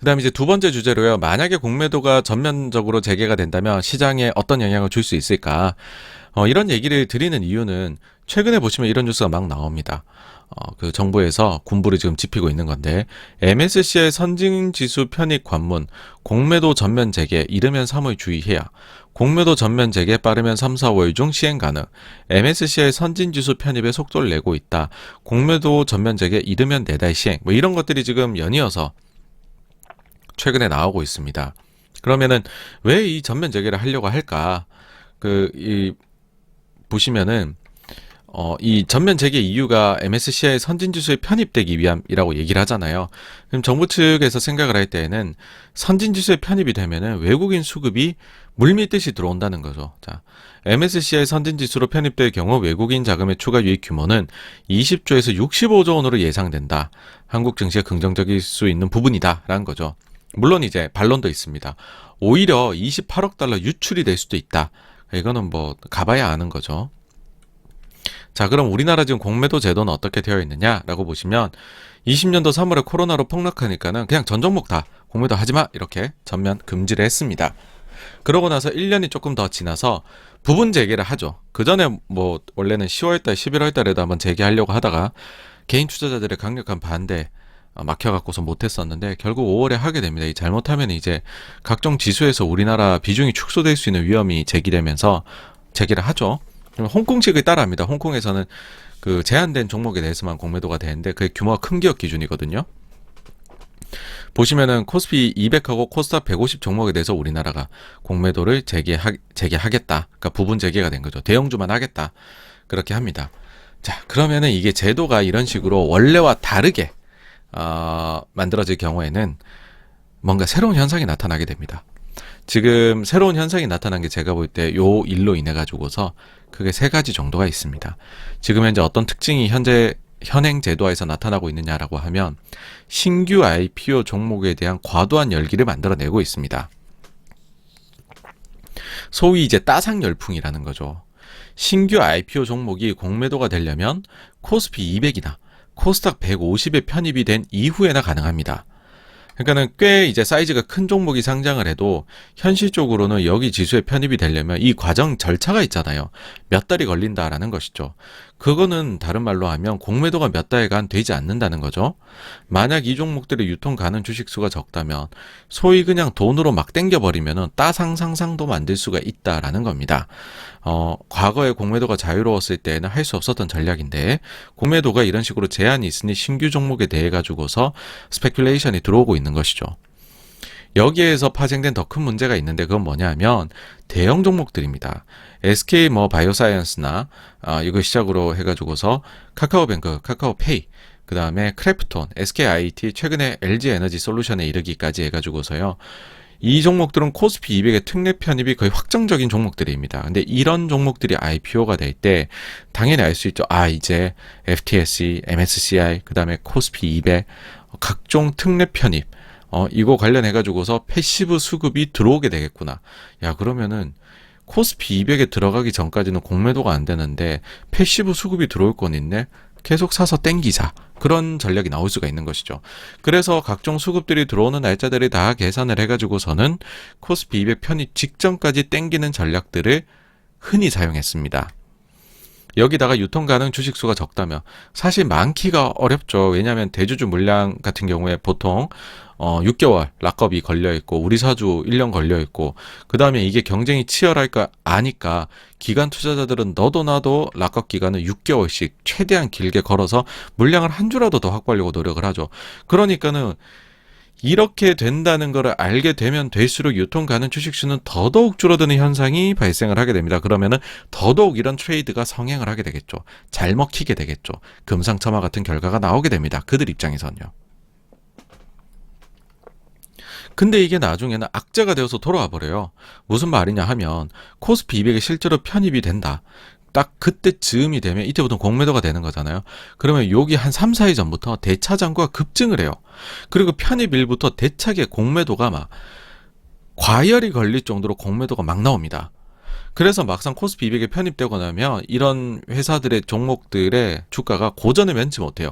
그다음에 이제 두 번째 주제로요. 만약에 공매도가 전면적으로 재개가 된다면 시장에 어떤 영향을 줄 수 있을까? 어, 이런 얘기를 드리는 이유는 최근에 보시면 이런 뉴스가 막 나옵니다. 어, 그 정부에서 군부를 지금 짚히고 있는 건데 MSCI 선진 지수 편입 관문 공매도 전면 재개 이르면 3월 주의해야 공매도 전면 재개 빠르면 3, 4월 중 시행 가능 MSCI 선진 지수 편입에 속도를 내고 있다. 공매도 전면 재개 이르면 내달 시행 뭐 이런 것들이 지금 연이어서 최근에 나오고 있습니다. 그러면은 왜 이 전면 재개를 하려고 할까? 그 이 보시면은 어, 이 전면 재개 이유가 MSCI 선진 지수에 편입되기 위함이라고 얘기를 하잖아요. 그럼 정부 측에서 생각을 할 때에는 선진 지수에 편입이 되면은 외국인 수급이 물밀듯이 들어온다는 거죠. 자, MSCI 선진 지수로 편입될 경우 외국인 자금의 추가 유입 규모는 20조에서 65조 원으로 예상된다. 한국 증시에 긍정적일 수 있는 부분이다라는 거죠. 물론 이제 반론도 있습니다. 오히려 28억 달러 유출이 될 수도 있다. 이거는 뭐 가봐야 아는 거죠. 자, 그럼 우리나라 지금 공매도 제도는 어떻게 되어 있느냐라고 보시면 20년도 3월에 코로나로 폭락하니까는 그냥 전 종목 다 공매도 하지 마 이렇게 전면 금지를 했습니다. 그러고 나서 1년이 조금 더 지나서 부분 재개를 하죠. 그 전에 뭐 원래는 10월달, 11월달에도 한번 재개하려고 하다가 개인 투자자들의 강력한 반대 어, 막혀갖고서 못했었는데 결국 5월에 하게 됩니다. 이 잘못하면 이제 각종 지수에서 우리나라 비중이 축소될 수 있는 위험이 제기되면서 재개를 하죠. 홍콩식을 따라합니다. 홍콩에서는 그 제한된 종목에 대해서만 공매도가 되는데 그게 규모가 큰 기업 기준이거든요. 보시면은 코스피 200하고 코스닥 150 종목에 대해서 우리나라가 공매도를 재개하, 재개하겠다. 그러니까 부분 재개가 된 거죠. 대형주만 하겠다. 그렇게 합니다. 자, 그러면은 이게 제도가 이런 식으로 원래와 다르게 어, 만들어질 경우에는 뭔가 새로운 현상이 나타나게 됩니다. 지금 새로운 현상이 나타난 게 제가 볼 때 요 일로 인해 가지고서 크게 세 가지 정도가 있습니다. 지금 현재 어떤 특징이 현재 현행 제도화에서 나타나고 있느냐라고 하면 신규 IPO 종목에 대한 과도한 열기를 만들어내고 있습니다. 소위 이제 따상 열풍이라는 거죠. 신규 IPO 종목이 공매도가 되려면 코스피 200이나 코스닥 150에 편입이 된 이후에나 가능합니다. 그러니까는 꽤 이제 사이즈가 큰 종목이 상장을 해도 현실적으로는 여기 지수에 편입이 되려면 이 과정 절차가 있잖아요. 몇 달이 걸린다라는 것이죠. 그거는 다른 말로 하면 공매도가 몇 달간 되지 않는다는 거죠. 만약 이 종목들의 유통 가능 주식 수가 적다면 소위 그냥 돈으로 막 땡겨버리면은 따상상상도 만들 수가 있다라는 겁니다. 어, 과거에 공매도가 자유로웠을 때는 할 수 없었던 전략인데 공매도가 이런 식으로 제한이 있으니 신규 종목에 대해 가지고서 스페큘레이션이 들어오고 있는 것이죠. 여기에서 파생된 더 큰 문제가 있는데 그건 뭐냐면 대형 종목들입니다. SK 뭐 바이오사이언스나 아, 이거 시작으로 해가지고서 카카오뱅크, 카카오페이, 그 다음에 크래프톤, SKIT, 최근에 LG 에너지 솔루션에 이르기까지 해가지고서요. 이 종목들은 코스피 200의 특례 편입이 거의 확정적인 종목들입니다. 근데 이런 종목들이 IPO가 될 때 당연히 알 수 있죠. 아, 이제 FTSE, MSCI, 그 다음에 코스피 200, 각종 특례 편입, 어, 이거 관련해 가지고서 패시브 수급이 들어오게 되겠구나. 야, 그러면은 코스피 200에 들어가기 전까지는 공매도가 안 되는데 패시브 수급이 들어올 건 있네? 계속 사서 땡기자. 그런 전략이 나올 수가 있는 것이죠. 그래서 각종 수급들이 들어오는 날짜들이 다 계산을 해가지고서는 코스피 200 편입 직전까지 땡기는 전략들을 흔히 사용했습니다. 여기다가 유통 가능 주식수가 적다면 사실 많기가 어렵죠. 왜냐하면 대주주 물량 같은 경우에 보통 어 6개월 락업이 걸려 있고 우리 사주 1년 걸려 있고 그다음에 이게 경쟁이 치열할까 아니까 기관 투자자들은 너도 나도 락업 기간을 6개월씩 최대한 길게 걸어서 물량을 한 주라도 더 확보하려고 노력을 하죠. 그러니까는 이렇게 된다는 것을 알게 되면 될수록 유통 가능 주식수는 더더욱 줄어드는 현상이 발생을 하게 됩니다. 그러면은 더더욱 이런 트레이드가 성행을 하게 되겠죠. 잘 먹히게 되겠죠. 금상첨화 같은 결과가 나오게 됩니다. 그들 입장에선요. 근데 이게 나중에는 악재가 되어서 돌아와 버려요. 무슨 말이냐 하면 코스피 200이 실제로 편입이 된다. 딱 그때 즈음이 되면 이때부터 공매도가 되는 거잖아요. 그러면 여기 한 3, 4일 전부터 대차 잔고가 급증을 해요. 그리고 편입일부터 대차게 공매도가 막 과열이 걸릴 정도로 공매도가 막 나옵니다. 그래서 막상 코스피 200에 편입되고 나면 이런 회사들의 종목들의 주가가 고전을 면치 못해요.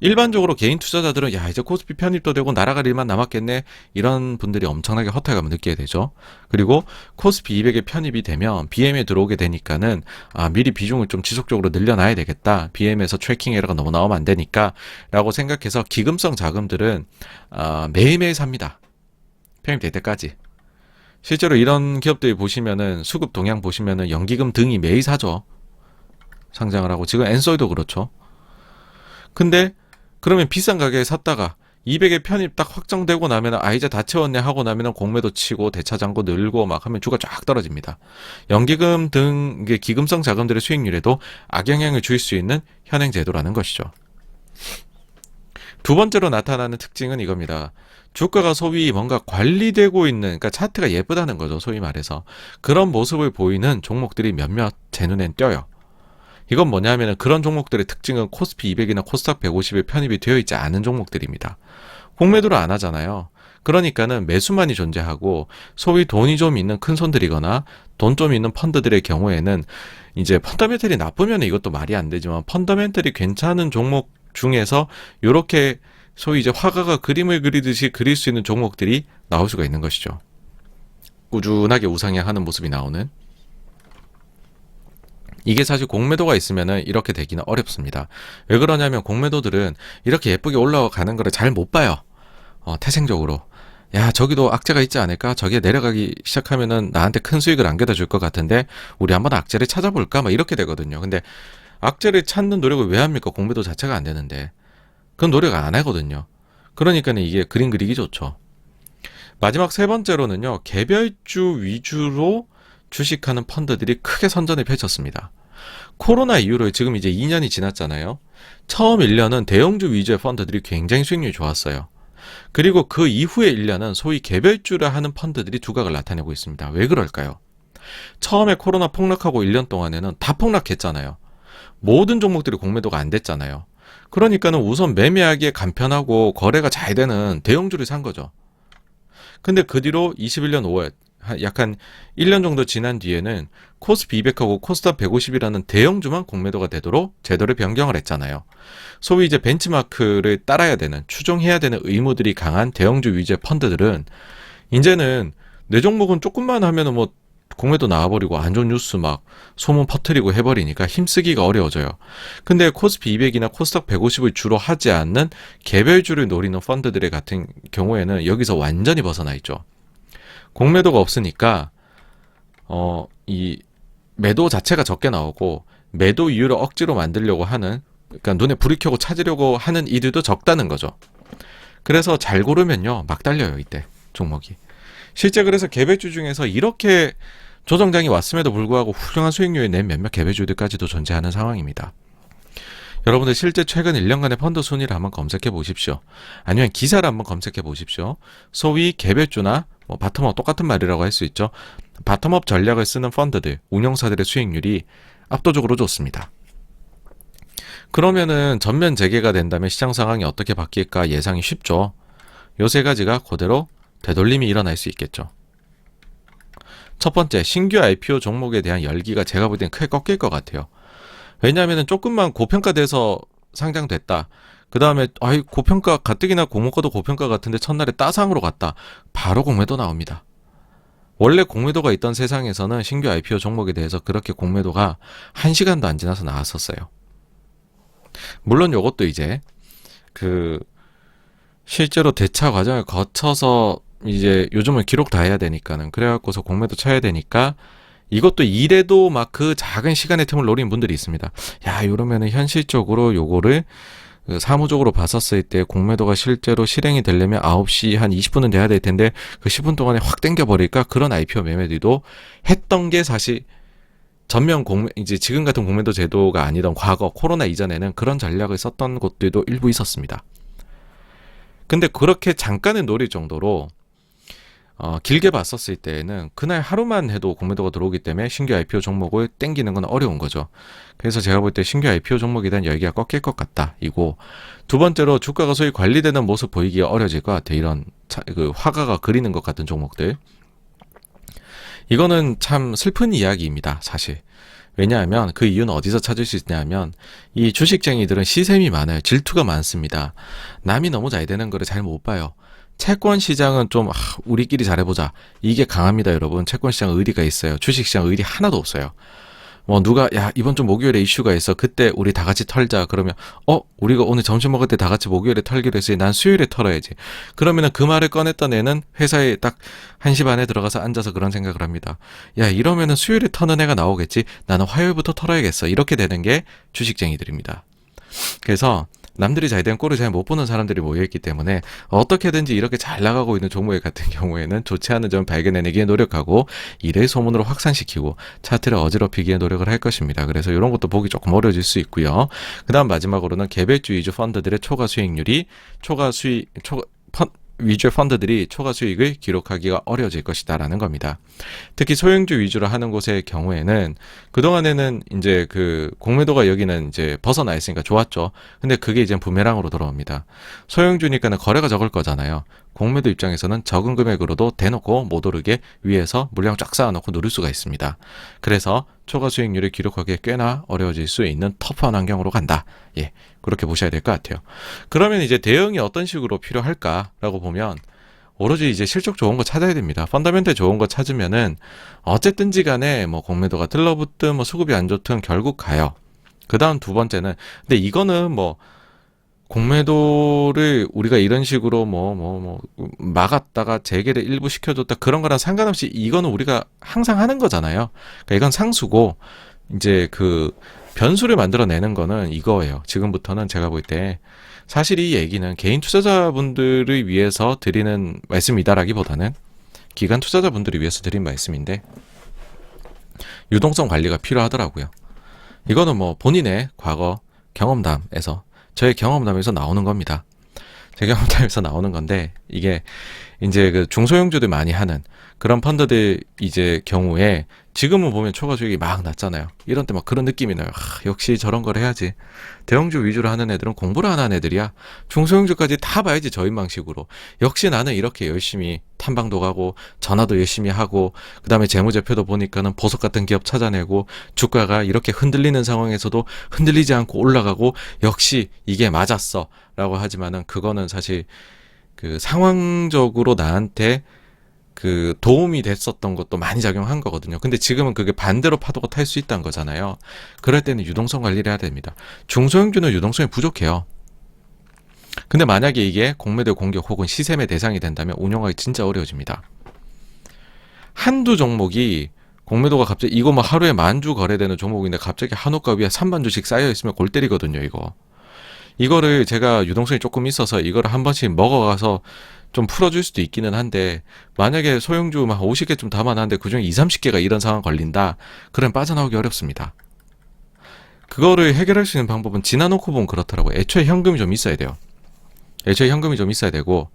일반적으로 개인 투자자들은 야 이제 코스피 편입도 되고 날아갈 일만 남았겠네 이런 분들이 엄청나게 허탈감을 느끼게 되죠. 그리고 코스피 200에 편입이 되면 BM에 들어오게 되니까는 아 미리 비중을 좀 지속적으로 늘려놔야 되겠다. BM에서 트래킹 에러가 너무 나오면 안 되니까라고 생각해서 기금성 자금들은 아 매일매일 삽니다. 편입될 때까지. 실제로 이런 기업들이 보시면은 수급 동향 보시면은 연기금 등이 매일 사죠. 상장을 하고 지금 엔솔도 그렇죠. 근데 그러면 비싼 가격에 샀다가 200에 편입 딱 확정되고 나면 아 이제 다 채웠네 하고 나면 공매도 치고 대차장고 늘고 막 하면 주가 쫙 떨어집니다. 연기금 등 기금성 자금들의 수익률에도 악영향을 줄 수 있는 현행 제도라는 것이죠. 두 번째로 나타나는 특징은 이겁니다. 주가가 소위 뭔가 관리되고 있는 그러니까 차트가 예쁘다는 거죠. 소위 말해서 그런 모습을 보이는 종목들이 몇몇 제 눈엔 띄어요. 이건 뭐냐면은 그런 종목들의 특징은 코스피 200이나 코스닥 150에 편입이 되어 있지 않은 종목들입니다. 공매도를 안 하잖아요. 그러니까는 매수만이 존재하고 소위 돈이 좀 있는 큰 손들이거나 돈 좀 있는 펀드들의 경우에는 이제 펀더멘털이 나쁘면 이것도 말이 안 되지만 펀더멘털이 괜찮은 종목 중에서 요렇게 소위 이제 화가가 그림을 그리듯이 그릴 수 있는 종목들이 나올 수가 있는 것이죠. 꾸준하게 우상향하는 모습이 나오는 이게 사실 공매도가 있으면은 이렇게 되기는 어렵습니다. 왜 그러냐면 공매도들은 이렇게 예쁘게 올라가는 거를 잘 못 봐요. 어, 태생적으로. 야, 저기도 악재가 있지 않을까? 저게 내려가기 시작하면은 나한테 큰 수익을 안겨다 줄 것 같은데, 우리 한번 악재를 찾아볼까? 막 이렇게 되거든요. 근데 악재를 찾는 노력을 왜 합니까? 공매도 자체가 안 되는데. 그건 노력 안 하거든요. 그러니까 는 이게 그림 그리기 좋죠. 마지막 세 번째로는요, 개별주 위주로 주식하는 펀드들이 크게 선전을 펼쳤습니다. 코로나 이후로 지금 이제 2년이 지났잖아요. 처음 1년은 대형주 위주의 펀드들이 굉장히 수익률이 좋았어요. 그리고 그 이후의 1년은 소위 개별주를 하는 펀드들이 두각을 나타내고 있습니다. 왜 그럴까요? 처음에 코로나 폭락하고 1년 동안에는 다 폭락했잖아요. 모든 종목들이 공매도가 안 됐잖아요. 그러니까는 우선 매매하기에 간편하고 거래가 잘 되는 대형주를 산 거죠. 근데 그 뒤로 21년 5월 약한 1년 정도 지난 뒤에는 코스피 200하고 코스닥 150이라는 대형주만 공매도가 되도록 제도를 변경을 했잖아요. 소위 이제 벤치마크를 따라야 되는 추종해야 되는 의무들이 강한 대형주 위주의 펀드들은 이제는 내 종목은 조금만 하면은 뭐 공매도 나와버리고 안 좋은 뉴스 막 소문 퍼뜨리고 해버리니까 힘쓰기가 어려워져요. 근데 코스피 200이나 코스닥 150을 주로 하지 않는 개별주를 노리는 펀드들의 같은 경우에는 여기서 완전히 벗어나 있죠. 공매도가 없으니까 어 이 매도 자체가 적게 나오고 매도 이유를 억지로 만들려고 하는 그러니까 눈에 불이 켜고 찾으려고 하는 이들도 적다는 거죠. 그래서 잘 고르면요 막 달려요 이때 종목이. 실제 그래서 개별주 중에서 이렇게 조정장이 왔음에도 불구하고 훌륭한 수익률을 낸 몇몇 개별주들까지도 존재하는 상황입니다. 여러분들 실제 최근 1년간의 펀드 순위를 한번 검색해 보십시오. 아니면 기사를 한번 검색해 보십시오. 소위 개별주나 뭐 바텀업 똑같은 말이라고 할 수 있죠. 바텀업 전략을 쓰는 펀드들, 운영사들의 수익률이 압도적으로 좋습니다. 그러면은 전면 재개가 된다면 시장 상황이 어떻게 바뀔까 예상이 쉽죠. 요 세 가지가 그대로 되돌림이 일어날 수 있겠죠. 첫 번째, 신규 IPO 종목에 대한 열기가 제가 볼 땐 크게 꺾일 것 같아요. 왜냐하면 조금만 고평가돼서 상장됐다. 그 다음에 아이 고평가 가뜩이나 공모가도 고평가 같은데 첫날에 따상으로 갔다. 바로 공매도 나옵니다. 원래 공매도가 있던 세상에서는 신규 IPO 종목에 대해서 그렇게 공매도가 한 시간도 안 지나서 나왔었어요. 물론 요것도 이제 그 실제로 대차 과정을 거쳐서 이제 요즘은 기록 다 해야 되니까는 그래갖고서 공매도 쳐야 되니까 이것도 이래도 막 그 작은 시간의 틈을 노리는 분들이 있습니다. 야, 이러면은 현실적으로 요거를 그 사무적으로 봤었을 때 공매도가 실제로 실행이 되려면 9시 한 20분은 돼야 될 텐데 그 10분 동안에 확 땡겨버릴까 그런 IPO 매매들도 했던 게 사실 전면 공매 이제 지금 같은 공매도 제도가 아니던 과거 코로나 이전에는 그런 전략을 썼던 곳들도 일부 있었습니다. 근데 그렇게 잠깐은 노릴 정도로 어, 길게 봤었을 때에는 그날 하루만 해도 공매도가 들어오기 때문에 신규 IPO 종목을 땡기는 건 어려운 거죠. 그래서 제가 볼 때 신규 IPO 종목에 대한 열기가 꺾일 것 같다. 이고 두 번째로 주가가 소위 관리되는 모습 보이기가 어려질 것 같아. 이런 차, 그 화가가 그리는 것 같은 종목들. 이거는 참 슬픈 이야기입니다. 사실. 왜냐하면 그 이유는 어디서 찾을 수 있냐면 이 주식쟁이들은 시샘이 많아요. 질투가 많습니다. 남이 너무 잘 되는 거를 잘 못 봐요. 채권 시장은 좀 아, 우리끼리 잘해보자. 이게 강합니다, 여러분. 채권 시장 의리가 있어요. 주식 시장 의리 하나도 없어요. 뭐 누가 야 이번 주 목요일에 이슈가 있어 그때 우리 다 같이 털자 그러면 어 우리가 오늘 점심 먹을 때 다 같이 목요일에 털기로 했으니 난 수요일에 털어야지 그러면은 그 말을 꺼냈던 애는 회사에 딱 1시 반에 들어가서 앉아서 그런 생각을 합니다 야 이러면은 수요일에 터는 애가 나오겠지 나는 화요일부터 털어야겠어 이렇게 되는 게 주식쟁이들입니다 그래서 남들이 잘 된 꼴을 잘 못 보는 사람들이 모여있기 때문에 어떻게든지 이렇게 잘 나가고 있는 종목에 같은 경우에는 좋지 않은 점을 발견해내기에 노력하고 이를 소문으로 확산시키고 차트를 어지럽히기에 노력을 할 것입니다. 그래서 이런 것도 보기 조금 어려워질 수 있고요. 그 다음 마지막으로는 개별주 위주 펀드들의 초과 수익률이 초과 수익, 초, 펀, 위주의 펀드들이 초과 수익을 기록하기가 어려워질 것이다라는 겁니다. 특히 소형주 위주로 하는 곳의 경우에는 그동안에는 이제 그 공매도가 여기는 이제 벗어나 있으니까 좋았죠. 근데 그게 이제 부메랑으로 돌아옵니다. 소형주니까는 거래가 적을 거잖아요. 공매도 입장에서는 적은 금액으로도 대놓고 못 오르게 위에서 물량 쫙 쌓아놓고 누를 수가 있습니다. 그래서 초과 수익률을 기록하기 꽤나 어려워질 수 있는 터프한 환경으로 간다. 예, 그렇게 보셔야 될 것 같아요. 그러면 이제 대응이 어떤 식으로 필요할까라고 보면 오로지 이제 실적 좋은 거 찾아야 됩니다. 펀더멘트 좋은 거 찾으면은 어쨌든지 간에 뭐 공매도가 들러붙든 뭐 수급이 안 좋든 결국 가요. 그 다음 두 번째는 근데 이거는 뭐 공매도를 우리가 이런 식으로 뭐 뭐 뭐 막았다가 재개를 일부 시켜줬다 그런 거랑 상관없이 이거는 우리가 항상 하는 거잖아요. 그러니까 이건 상수고 이제 그 변수를 만들어내는 거는 이거예요. 지금부터는 제가 볼 때 사실 이 얘기는 개인 투자자분들을 위해서 드리는 말씀이다라기보다는 기관 투자자분들을 위해서 드린 말씀인데 유동성 관리가 필요하더라고요. 이거는 뭐 본인의 과거 경험담에서 저의 경험담에서 나오는 겁니다. 제 경험담에서 나오는 건데 이게 이제 그 중소형주들 많이 하는 그런 펀드들 이제 경우에 지금은 보면 초과 수익이 막 났잖아요. 이런 때 막 그런 느낌이 나요. 하, 역시 저런 걸 해야지. 대형주 위주로 하는 애들은 공부를 안 하는 애들이야. 중소형주까지 다 봐야지 저인 방식으로. 역시 나는 이렇게 열심히 탐방도 가고 전화도 열심히 하고 그다음에 재무제표도 보니까는 보석 같은 기업 찾아내고 주가가 이렇게 흔들리는 상황에서도 흔들리지 않고 올라가고 역시 이게 맞았어라고 하지만은 그거는 사실 그 상황적으로 나한테 그 도움이 됐었던 것도 많이 작용한 거거든요. 근데 지금은 그게 반대로 파도가 탈 수 있다는 거잖아요. 그럴 때는 유동성 관리를 해야 됩니다. 중소형주는 유동성이 부족해요. 근데 만약에 이게 공매도 공격 혹은 시샘의 대상이 된다면 운영하기 진짜 어려워집니다. 한두 종목이 공매도가 갑자기 이거 뭐 하루에 만 주 거래되는 종목인데 갑자기 한호가 위에 3만 주씩 쌓여 있으면 골 때리거든요, 이거. 이거를 제가 유동성이 조금 있어서 이거를 한 번씩 먹어가서 좀 풀어줄 수도 있기는 한데 만약에 소형주 막 50개쯤 담아놨는데 그중에 2, 30개가 이런 상황 걸린다. 그럼 빠져나오기 어렵습니다. 그거를 해결할 수 있는 방법은 지나놓고 보면 그렇더라고요. 애초에 현금이 좀 있어야 돼요. 애초에 현금이 좀 있어야 되고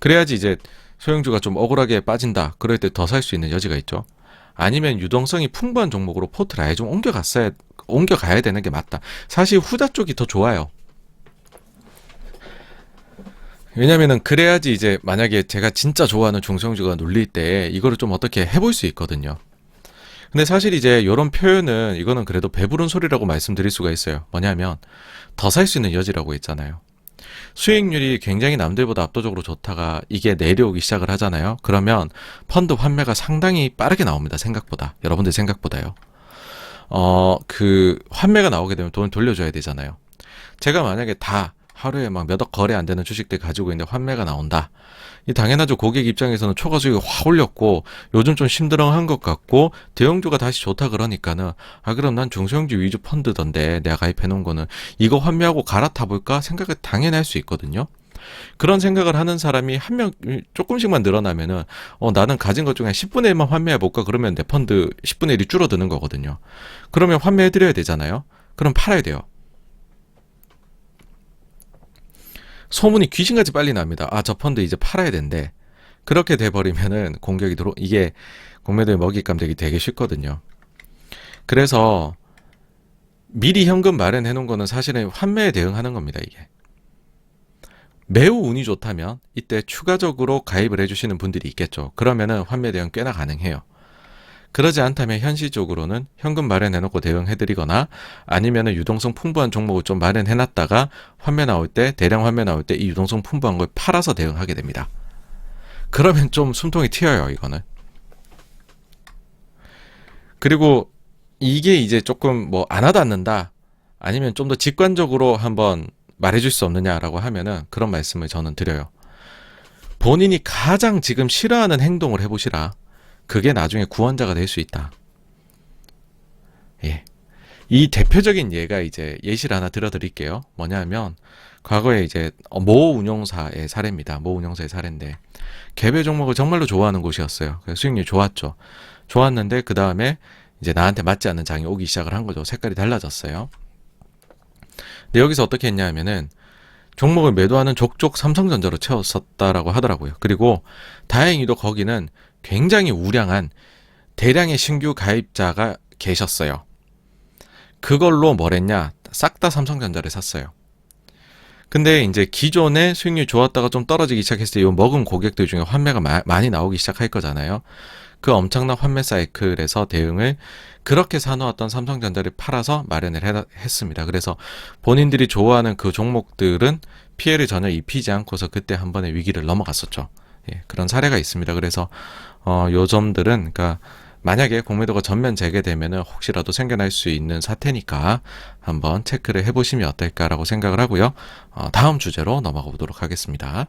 그래야지 이제 소형주가 좀 억울하게 빠진다. 그럴 때 더 살 수 있는 여지가 있죠. 아니면 유동성이 풍부한 종목으로 아예 좀 옮겨갔어야 옮겨가야 되는 게 맞다. 사실 후자 쪽이 더 좋아요. 왜냐면은 그래야지 이제 만약에 제가 진짜 좋아하는 중성주가 눌릴 때 이거를 좀 어떻게 해볼 수 있거든요. 근데 사실 이제 이런 표현은 이거는 그래도 배부른 소리라고 말씀드릴 수가 있어요. 뭐냐면 더 살 수 있는 여지라고 있잖아요. 수익률이 굉장히 남들보다 압도적으로 좋다가 이게 내려오기 시작을 하잖아요. 그러면 펀드 환매가 상당히 빠르게 나옵니다. 생각보다. 여러분들 생각보다요. 어, 그 환매가 나오게 되면 돈을 돌려줘야 되잖아요. 제가 만약에 다 하루에 막 몇 억 거래 안 되는 주식들 가지고 있는데 환매가 나온다. 이 당연하죠. 고객 입장에서는 초과 수익이 확 올렸고 요즘 좀 심드렁한 것 같고 대형주가 다시 좋다 그러니까는 아 그럼 난 중소형주 위주 펀드던데 내가 가입해 놓은 거는 이거 환매하고 갈아타 볼까 생각을 당연히 할 수 있거든요. 그런 생각을 하는 사람이 한 명 조금씩만 늘어나면은 어 나는 가진 것 중에 한 10분의 1만 환매해 볼까 그러면 내 펀드 10분의 1이 줄어드는 거거든요. 그러면 환매해 드려야 되잖아요. 그럼 팔아야 돼요. 소문이 귀신같이 빨리 납니다. 아, 저 펀드 이제 팔아야 된대. 그렇게 돼버리면은 공격이 들어, 이게 공매도의 먹잇감 되기 되게 쉽거든요. 그래서 미리 현금 마련해 놓은 거는 사실은 환매에 대응하는 겁니다, 이게. 매우 운이 좋다면 이때 추가적으로 가입을 해주시는 분들이 있겠죠. 그러면은 환매 대응 꽤나 가능해요. 그러지 않다면 현실적으로는 현금 마련해놓고 대응해드리거나 아니면은 유동성 풍부한 종목을 좀 마련해놨다가 환매 나올 때 대량 환매 나올 때 이 유동성 풍부한 걸 팔아서 대응하게 됩니다. 그러면 좀 숨통이 튀어요 이거는. 그리고 이게 이제 조금 뭐 안 와닿는다 아니면 좀 더 직관적으로 한번 말해줄 수 없느냐라고 하면은 그런 말씀을 저는 드려요. 본인이 가장 지금 싫어하는 행동을 해보시라. 그게 나중에 구원자가 될 수 있다. 예. 이 대표적인 예가 이제 예시를 하나 들어드릴게요. 뭐냐면 과거에 이제 모 운용사의 사례입니다. 모 운용사의 사례인데 개별 종목을 정말로 좋아하는 곳이었어요. 수익률 좋았죠. 좋았는데 그 다음에 이제 나한테 맞지 않는 장이 오기 시작을 한 거죠. 색깔이 달라졌어요. 근데 여기서 어떻게 했냐면은 종목을 매도하는 족족 삼성전자로 채웠었다라고 하더라고요. 그리고 다행히도 거기는 굉장히 우량한 대량의 신규 가입자가 계셨어요. 그걸로 뭘 했냐? 싹 다 삼성전자를 샀어요. 근데 이제 기존에 수익률 좋았다가 좀 떨어지기 시작했을 때 이 먹은 고객들 중에 환매가 마- 많이 나오기 시작할 거잖아요. 그 엄청난 환매 사이클에서 대응을 그렇게 사놓았던 삼성전자를 팔아서 마련을 해- 했습니다. 그래서 본인들이 좋아하는 그 종목들은 피해를 전혀 입히지 않고서 그때 한 번의 위기를 넘어갔었죠. 예, 그런 사례가 있습니다. 그래서 어, 요 점들은 그러니까 만약에 공매도가 전면 재개되면은 혹시라도 생겨날 수 있는 사태니까 한번 체크를 해보시면 어떨까라고 생각을 하고요. 어, 다음 주제로 넘어가 보도록 하겠습니다.